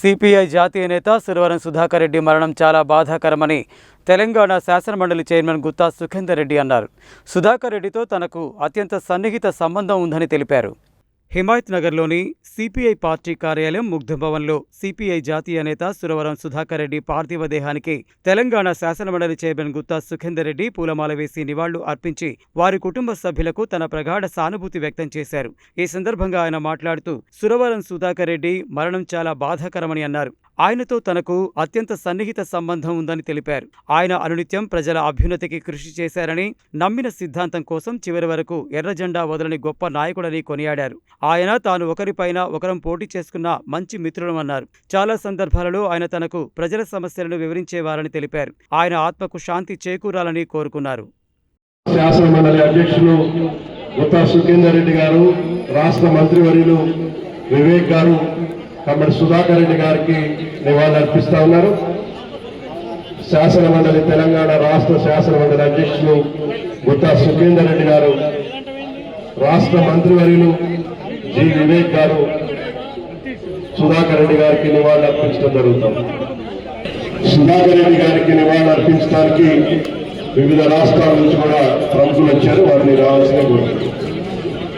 CPI జాతీయ నేత సురవరం సుధాకర్ రెడ్డి మరణం చాలా బాధాకరమని తెలంగాణ శాసనమండలి చైర్మన్ గుత్తా సుఖేందర్ రెడ్డి అన్నారు. సుధాకర్ రెడ్డితో తనకు అత్యంత సన్నిహిత సంబంధం ఉందని తెలిపారు. హిమాయత్ నగర్లోని సిపిఐ పార్టీ కార్యాలయం ముగ్ధభవన్లో సిపిఐ జాతీయ నేత సురవరం సుధాకర్ రెడ్డి పార్థివ దేహానికి తెలంగాణ శాసనమండలి చైర్మన్ గుత్తా సుఖేందర్ రెడ్డి పూలమాల వేసి నివాళులు అర్పించి వారి కుటుంబ సభ్యులకు తన ప్రగాఢ సానుభూతి వ్యక్తం చేశారు. ఈ సందర్భంగా ఆయన మాట్లాడుతూ సురవరం సుధాకర్ రెడ్డి మరణం చాలా బాధాకరమని అన్నారు. ఆయనతో తనకు అత్యంత సన్నిహిత సంబంధం ఉందని తెలిపారు. ఆయన అనునిత్యం ప్రజల అభ్యున్నతికి కృషి చేశారని నమ్మిన సిద్ధాంతం కోసం చివరి వరకు ఎర్రజెండా వదలని గొప్ప నాయకుడని కొనియాడారు. ఆయన తాను ఒకరిపైన ఒకరం పోటీ చేసుకున్న మంచి మిత్రులమన్నారు చాలా సందర్భాలలో ఆయన తనకు ప్రజల సమస్యలను వివరించేవారని తెలిపారు. ఆయన ఆత్మకు శాంతి చేకూరాలని కోరుకున్నారు. శాసన మండలి అధ్యక్షులు గుత్తా సుఖేందర్ రెడ్డి గారు రాష్ట్ర మంత్రివర్యులు వివేక్ గారు కమ్మడి సుధాకర్ రెడ్డి గారికి నివాళులు అర్పిస్తా ఉన్నారు. శాసన మండలి తెలంగాణ రాష్ట్ర శాసన మండలి అధ్యక్షులు గుత్తా సుఖేందర్ రెడ్డి గారు రాష్ట్ర మంత్రివర్యులు జి వివేక్ గారు సుధాకర్ రెడ్డి గారికి నివాళులు అర్పించడం జరుగుతుంది. సుధాకర్ రెడ్డి గారికి నివాళులు అర్పించడానికి వివిధ రాష్ట్రాల నుంచి కూడా ప్రముఖులు వచ్చారు. వారిని రావాల్సిన కోరుతున్నాను